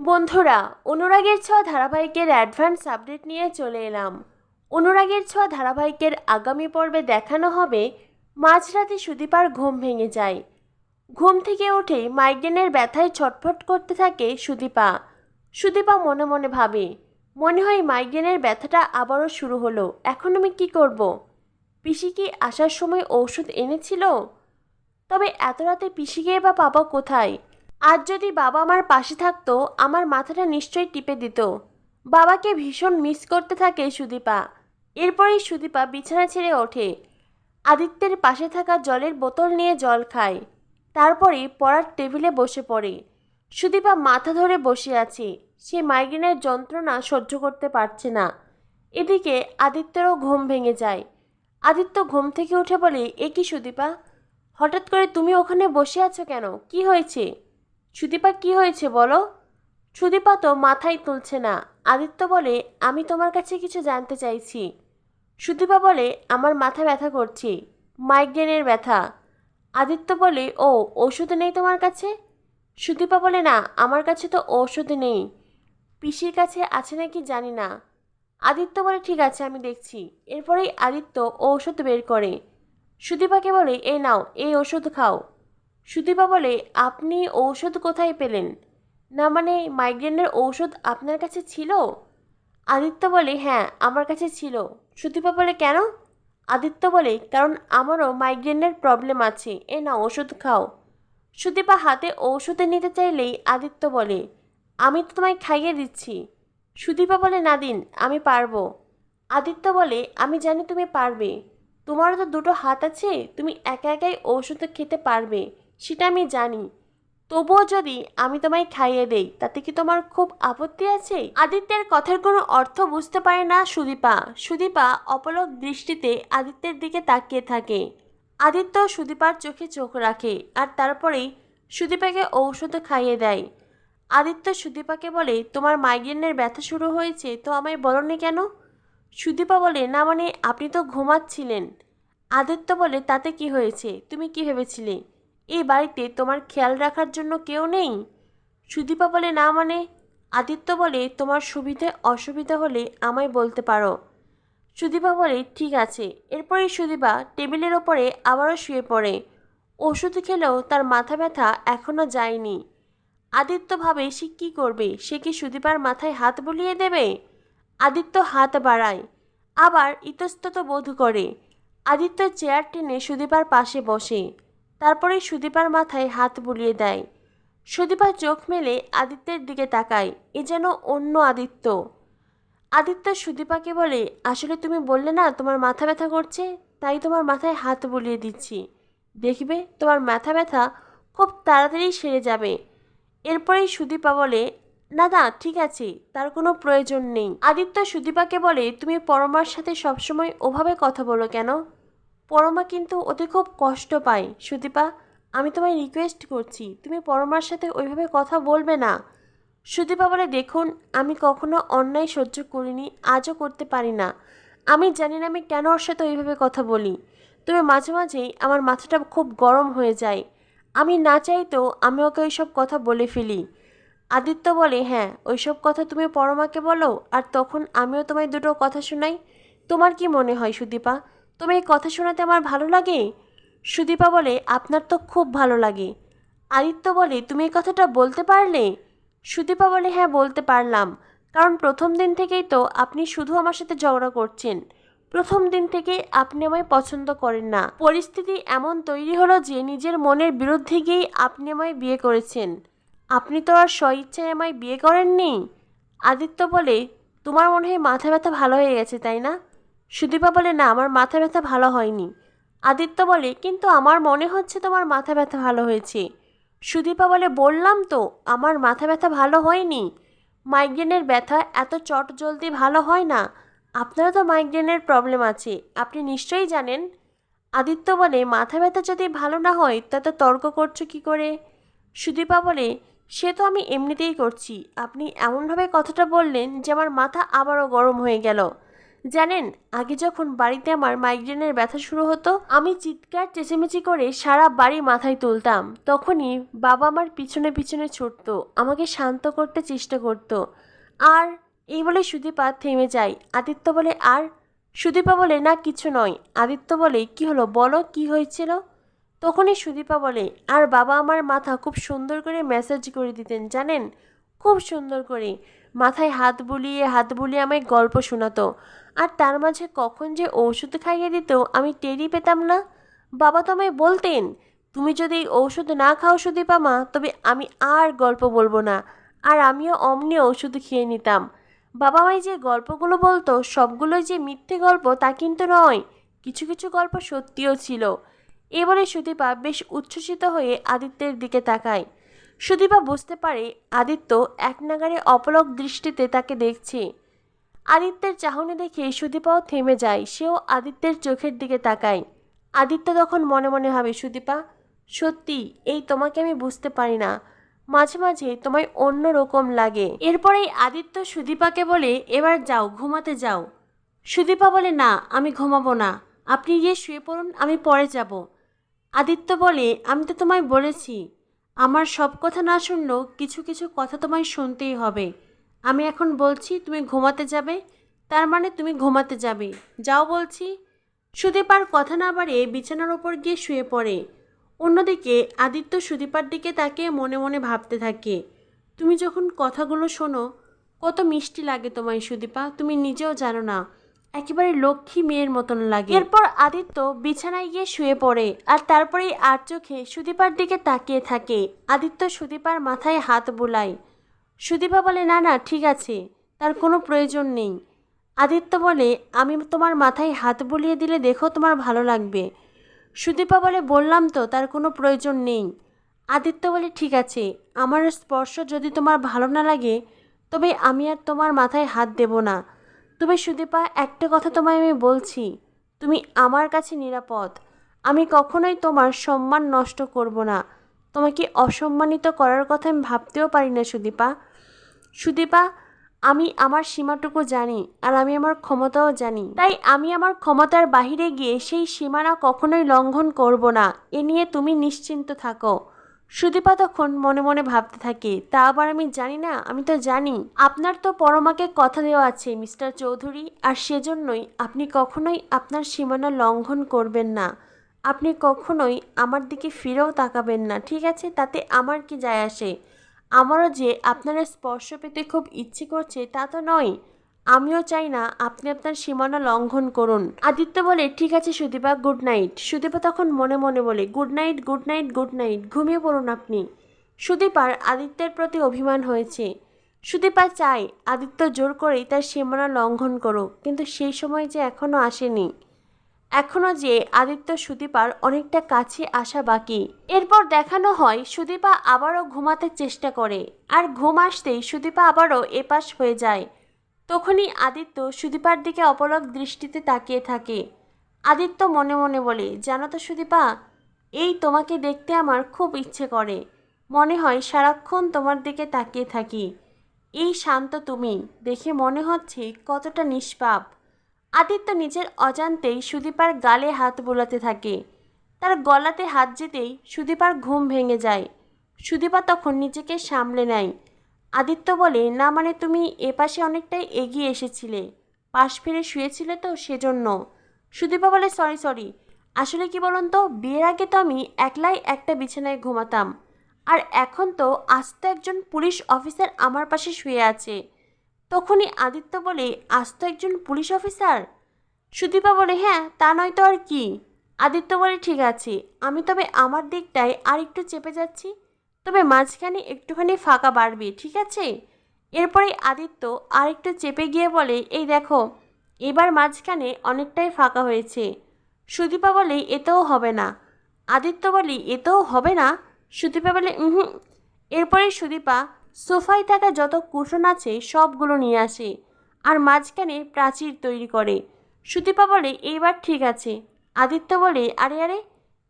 বন্ধুরা, অনুরাগের ছোঁয়া ধারাবাহিকের অ্যাডভান্স আপডেট নিয়ে চলে এলাম। অনুরাগের ছোঁয়া ধারাবাহিকের আগামী পর্বে দেখানো হবে মাঝরাতে সুদীপার ঘুম ভেঙে যায়। ঘুম থেকে উঠে মাইগ্রেনের ব্যথায় ছটফট করতে থাকে সুদীপা। সুদীপা মনে মনে ভাবে, মনে হয় মাইগ্রেনের ব্যথাটা আবারও শুরু হলো, এখন আমি কি করব? পিসি কি আসার সময় ঔষধ এনেছিল? তবে এত রাতে পিসিকে বা পাবা কোথায়? আজ যদি বাবা আমার পাশে থাকতো, আমার মাথাটা নিশ্চয়ই টিপে দিত। বাবাকে ভীষণ মিস করতে থাকে সুদীপা। এরপরেই সুদীপা বিছানা ছেড়ে ওঠে। আদিত্যের পাশে থাকা জলের বোতল নিয়ে জল খায়। তারপরে পড়ার টেবিলে বসে পড়ে। সুদীপা মাথা ধরে বসে আছে। সে মাইগ্রেনের যন্ত্রণা সহ্য করতে পারছে না। এদিকে আদিত্যেরও ঘুম ভেঙে যায়। আদিত্য ঘুম থেকে উঠে বলে, এ কি সুদীপা? হঠাৎ করে তুমি ওখানে বসে আছো কেন? কি হয়েছে? সুদীপা, কি হয়েছে বলো? সুদীপা তো মাথায় তুলছে না। আদিত্য বলে, আমি তোমার কাছে কিছু জানতে চাইছি। সুদীপা বলে, আমার মাথা ব্যথা করছে। মাইগ্রেনের ব্যথা। আদিত্য বলে, ও, ওষুধ নেই তোমার কাছে? সুদীপা বলে, না, আমার কাছে তো ওষুধ নেই। পিসির কাছে আছে নাকি জানি না। আদিত্য বলে, ঠিক আছে, আমি দেখছি। এরপরেই আদিত্য ঔষধ বের করে। সুদীপাকে বলে, এই নাও, এই ওষুধ খাও। সুদীপা বলে, আপনি ঔষধ কোথায় পেলেন? না মানে মাইগ্রেনের ঔষধ আপনার কাছে ছিল? আদিত্য বলে হ্যাঁ আমার কাছে ছিল। সুদীপা বলে, কেন? আদিত্য বলে, কারণ আমারও মাইগ্রেনের প্রবলেম আছে। এ না ওষুধ খাও। সুদীপা হাতে ঔষধে নিতে চাইলেই আদিত্য বলে, আমি তো তোমায় খাইয়ে দিচ্ছি। সুদীপা বলে না দিন আমি পারব। আদিত্য বলে, আমি জানি তুমি পারবে। তোমারও তো দুটো হাত আছে, তুমি একা একাই ঔষধ খেতে পারবে। সেটা আমি জানি। তবুও যদি আমি তোমায় খাইয়ে দেই, তাতে কি তোমার খুব আপত্তি আছে? আদিত্যের কথার কোনো অর্থ বুঝতে পারে না সুদীপা। সুদীপা অপলক দৃষ্টিতে আদিত্যের দিকে তাকিয়ে থাকে। আদিত্য সুদীপার চোখে চোখ রাখে আর তারপরেই সুদীপাকে ঔষধ খাইয়ে দেয়। আদিত্য সুদীপাকে বলে, তোমার মাইগ্রেনের ব্যথা শুরু হয়েছে, তো আমায় বলনি কেন? সুদীপা বলে, না মানে আপনি তো ঘুমাচ্ছিলেন। আদিত্য বলে, তাতে কি হয়েছে? তুমি কি ভেবেছিলে? এই বাড়িতে তোমার খেয়াল রাখার জন্য কেউ নেই? সুদীপা বলে, না মানে? আদিত্য বলে, তোমার সুবিধে অসুবিধা হলে আমায় বলতে পারো। সুদীপা বলে, ঠিক আছে। এরপরেই সুদীপা টেবিলের ওপরে আবারও শুয়ে পড়ে। ওষুধ খেলেও তার মাথা ব্যথা এখনও যায়নি। আদিত্য ভাবে, সে কী করবে? সে কি সুদীপার মাথায় হাত বুলিয়ে দেবে? আদিত্য হাত বাড়ায়। আবার ইতস্তত বোধ করে। আদিত্য চেয়ার টেনে সুদীপার পাশে বসে। তারপরে সুদীপার মাথায় হাত বুলিয়ে দেয়। সুদীপা চোখ মেলে আদিত্যের দিকে তাকায়, এ যেন অন্য আদিত্য। আদিত্য সুদীপাকে বলে, আসলে তুমি বললে না তোমার মাথা ব্যথা করছে? তাই তোমার মাথায় হাত বুলিয়ে দিচ্ছি। দেখবে তোমার মাথা ব্যথা খুব তাড়াতাড়ি সেরে যাবে। এরপরেই সুদীপা বলে, না না, ঠিক আছে, তার কোনো প্রয়োজন নেই। আদিত্য সুদীপাকে বলে, তুমি পরমার সাথে সবসময় ওভাবে কথা বলো কেন? পরমা কিন্তু ওতে খুব কষ্ট পায়। সুদীপা, আমি তোমায় রিকোয়েস্ট করছি, তুমি পরমার সাথে ওইভাবে কথা বলবে না। সুদীপা বলে, দেখুন, আমি কখনো অন্যায় সহ্য করিনি, আজও করতে পারি না। আমি জানি না আমি কেন ওর সাথে ওইভাবে কথা বলি। তবে মাঝে মাঝেই আমার মাথাটা খুব গরম হয়ে যায়। আমি না চাইতেও আমি ওকে ওইসব কথা বলে ফেলি। আদিত্য বলে হ্যাঁ ওইসব কথা তুমি পরমাকে বলো, আর তখন আমিও তোমায় দুটো কথা শোনাই। তোমার কি মনে হয় সুদীপা? তুমি এই কথা শোনাতে আমার ভালো লাগে? সুদীপা বলে, আপনার তো খুব ভালো লাগে। আদিত্য বলে, তুমি এই কথাটা বলতে পারলে? সুদীপা বলে হ্যাঁ বলতে পারলাম। কারণ প্রথম দিন থেকেই তো আপনি শুধু আমার সাথে ঝগড়া করছেন। প্রথম দিন থেকে আপনি আমায় পছন্দ করেন না। পরিস্থিতি এমন তৈরি হলো যে নিজের মনের বিরুদ্ধে গিয়েই আপনি আমায় বিয়ে করেছেন। আপনি তো আর স্বইচ্ছায় আমায় বিয়ে করেননি? আদিত্য বলে, তোমার মনে হয় মাথা ব্যথা ভালো হয়ে গেছে, তাই না? সুদীপা বলে, না, আমার মাথা ব্যথা ভালো হয়নি। আদিত্য বলে, কিন্তু আমার মনে হচ্ছে তোমার মাথা ব্যথা ভালো হয়েছে। সুদীপা বলে, বললাম তো, আমার মাথা ব্যথা ভালো হয়নি। মাইগ্রেনের ব্যথা এত চট জলদি ভালো হয় না। আপনারও তো মাইগ্রেনের প্রবলেম আছে, আপনি নিশ্চয়ই জানেন? আদিত্য বলে, মাথা ব্যথা যদি ভালো না হয় তা তো তর্ক করছ কি করে? সুদীপা বলে, সে তো আমি এমনিতেই করছি। আপনি এমনভাবে কথাটা বললেন যে আমার মাথা আবারও গরম হয়ে গেল। জানেন, আগে যখন বাড়িতে আমার মাইগ্রেনের ব্যথা শুরু হতো, আমি চিৎকার, চেঁচেমেচি করে সারা বাড়ি মাথায় তুলতাম। তখনই বাবা আমার পিছনে পিছনে ছুটতো, আমাকে শান্ত করতে চেষ্টা করতো। আর এই বলে সুদীপা থেমে যায়। আদিত্য বলে, আর? সুদীপা বলে, না, কিছু নয়। আদিত্য বলে, কি হলো? বলো, কি হয়েছিল? তখনই সুদীপা বলে, আর বাবা আমার মাথা খুব সুন্দর করে ম্যাসাজ করে দিতেন, জানেন? খুব সুন্দর করে। মাথায় হাত বুলিয়ে হাত বুলিয়ে আমায় গল্প শোনাতো। আর তার মাঝে কখন যে ঔষধ খাইয়ে দিত আমি টেরই পেতাম না। বাবা তো আমায় বলতেন, তুমি যদি এই ঔষধ না খাও সুদীপা মা, তবে আমি আর গল্প বলব না। আর আমিও অমনি ওষুধ খেয়ে নিতাম। বাবা মাই যে গল্পগুলো বলতো, সবগুলোই যে মিথ্যে গল্প তা কিন্তু নয়, কিছু কিছু গল্প সত্যিও ছিল। এবারে সুদীপা বেশ উচ্ছ্বসিত হয়ে আদিত্যের দিকে তাকায়। সুদীপা বুঝতে পারে আদিত্য এক নাগারে অপলক দৃষ্টিতে তাকে দেখছে। আদিত্যের চাহনি দেখে সুদীপাও থেমে যায়, সেও আদিত্যের চোখের দিকে তাকায়। আদিত্য তখন মনে মনে ভাবে, সুদীপা, সত্যি, এই তোমাকে আমি বুঝতে পারি না। মাঝে মাঝে তোমায় অন্য রকম লাগে। এরপরেই আদিত্য সুদীপাকে বলে, এবার যাও, ঘুমাতে যাও। সুদীপা বলে, না, আমি ঘুমাবো না। আপনি গিয়ে শুয়ে পড়ুন, আমি পরে যাব। আদিত্য বলে, আমি তো তোমায় বলেছি। আমার সব কথা না শুনলেও কিছু কিছু কথা তোমায় শুনতেই হবে। আমি এখন বলছি তুমি ঘুমাতে যাবে। তার মানে তুমি ঘুমাতে যাবে। যাও বলছি। সুদীপার কথা না বাড়িয়ে বিছানার ওপর গিয়ে শুয়ে পড়ে। অন্যদিকে আদিত্য সুদীপার দিকে তাকিয়ে মনে মনে ভাবতে থাকে। তুমি যখন কথাগুলো শোনো, কত মিষ্টি লাগে তোমায় সুদীপা। তুমি নিজেও জানো না, একেবারে লক্ষ্মী মেয়ের মতন লাগে। এরপর আদিত্য বিছানায় গিয়ে শুয়ে পড়ে আর তারপরেই আর চোখে সুদীপার দিকে তাকিয়ে থাকে। আদিত্য সুদীপার মাথায় হাত বুলায়। সুদীপা বলে, না না, ঠিক আছে, তার কোনো প্রয়োজন নেই। আদিত্য বলে, আমি তোমার মাথায় হাত বুলিয়ে দিলে দেখো তোমার ভালো লাগবে। সুদীপা বলে, বললাম তো, তার কোনো প্রয়োজন নেই। আদিত্য বলে, ঠিক আছে, আমার স্পর্শ যদি তোমার ভালো না লাগে, তবে আমি আর তোমার মাথায় হাত দেব না। তবে সুদীপা, একটা কথা তোমায় আমি বলছি, তুমি আমার কাছে নিরাপদ। আমি কখনোই তোমার সম্মান নষ্ট করব না। তোমাকে অসম্মানিত করার কথা আমি ভাবতেও পারি না, সুদীপা। সুদীপা, আমি আমার সীমাটুকু জানি আর আমি আমার ক্ষমতাও জানি। তাই আমি আমার ক্ষমতার বাহিরে গিয়ে সেই সীমানা কখনোই লঙ্ঘন করব না। এ নিয়ে তুমি নিশ্চিন্ত থাকো। সুদীপা তখন মনে মনে ভাবতে থাকে, তা আবার আমি জানি না, আমি তো জানি। আপনার তো পরমাকে কথা দেওয়া আছে, মিস্টার চৌধুরী, আর সেজন্যই আপনি কখনোই আপনার সীমানা লঙ্ঘন করবেন না। আপনি কখনোই আমার দিকে ফিরেও তাকাবেন না, ঠিক আছে? তাতে আমার কি যায় আসে? আমারও যে আপনারা স্পর্শ পেতে খুব ইচ্ছে করছে তা তো নয়। আমিও চাই না আপনি আপনার সীমানা লঙ্ঘন করুন। আদিত্য বলে, ঠিক আছে সুদীপা গুড নাইট সুদীপা তখন মনে মনে বলে good night good night good night ঘুমিয়ে পড়ুন আপনি। সুদীপার আদিত্যের প্রতি অভিমান হয়েছে। সুদীপা চায় আদিত্য জোর করেই তার সীমানা লঙ্ঘন করুক, কিন্তু সেই সময় যে এখনও আসেনি। এখনও যে আদিত্য সুদীপার অনেকটা কাছে আসা বাকি। এরপর দেখানো হয় সুদীপা আবারও ঘুমাতে চেষ্টা করে। আর ঘুম আসতেই সুদীপা আবারও এপাশ হয়ে যায়। তখনই আদিত্য সুদীপার দিকে অপলক দৃষ্টিতে তাকিয়ে থাকে। আদিত্য মনে মনে বলে, জানো তো সুদীপা, এই তোমাকে দেখতে আমার খুব ইচ্ছে করে। মনে হয় সারাক্ষণ তোমার দিকে তাকিয়ে থাকি। এই শান্ত তুমি। দেখে মনে হচ্ছে কতটা নিষ্পাপ। আদিত্য নিজের অজান্তেই সুদীপার গালে হাত বোলাতে থাকে। তার গলাতে হাত যেতেই সুদীপার ঘুম ভেঙে যায়। সুদীপা তখন নিজেকে সামলে নেয়। আদিত্য বলে, না মানে তুমি এপাশে অনেকটাই এগিয়ে এসেছিলে। পাশ ফিরে শুয়েছিলে তো সেজন্য। সুদীপা বলে, সরি সরি। আসলে কি বলুন তো বিয়ের আগে তো আমি একলাই একটা বিছানায় ঘুমাতাম। আর এখন তো আস্ত একজন পুলিশ অফিসার আমার পাশে শুয়ে আছে। তখনই আদিত্য বলে, আস্ত একজন পুলিশ অফিসার? সুদীপা বলে হ্যাঁ তা নয় তো আর কি? আদিত্য বলে, ঠিক আছে, আমি তবে আমার দিকটায় আর একটু চেপে যাচ্ছি। তবে মাঝখানে একটুখানি ফাঁকা বাড়বে, ঠিক আছে? এরপরে আদিত্য আর একটু চেপে গিয়ে বলে, এই দেখো, এবার মাঝখানে অনেকটাই ফাঁকা হয়েছে। সুদীপা বলে এতেও হবে না। আদিত্য বলে এতেও হবে না? সুদীপা বলে হুম এরপরে সুদীপা সোফায় থাকা যত কুশন আছে, সবগুলো নিয়ে আসে আর মাঝখানে প্রাচীর তৈরি করে। সুদীপা বলে, এইবার ঠিক আছে। আদিত্য বলে, আরে আরে,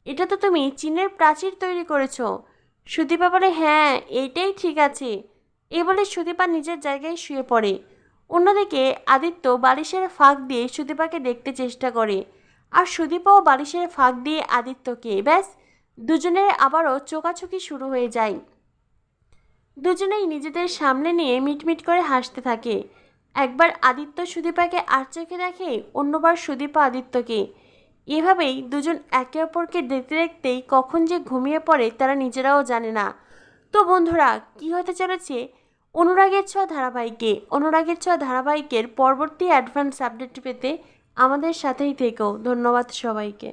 এটা তো তুমি চীনের প্রাচীর তৈরি করেছ। সুদীপা বলে হ্যাঁ এইটাই ঠিক আছে। এ বলে সুদীপা নিজের জায়গায় শুয়ে পড়ে। অন্যদিকে আদিত্য বালিশের ফাঁক দিয়ে সুদীপাকে দেখতে চেষ্টা করে আর সুদীপাও বালিশের ফাঁক দিয়ে আদিত্যকে। ব্যাস, দুজনের আবারও চোকাচুকি শুরু হয়ে যায়। দুজনেই নিজেদের সামনে নিয়ে মিটমিট করে হাসতে থাকে। একবার আদিত্য সুদীপাকে আর চোখে দেখে, অন্যবার সুদীপা আদিত্যকে। এভাবেই দুজন একে অপরকে দেখতে দেখতেই কখন যে ঘুমিয়ে পড়ে তারা নিজেরাও জানে না। তো বন্ধুরা, কি হতে চলেছে? অনুরাগের ছোঁয়া ধারাবাহিকে, অনুরাগের ছোঁয়া ধারাবাহিকের পরবর্তী অ্যাডভান্স আপডেট পেতে আমাদের সাথেই থেকো। ধন্যবাদ সবাইকে।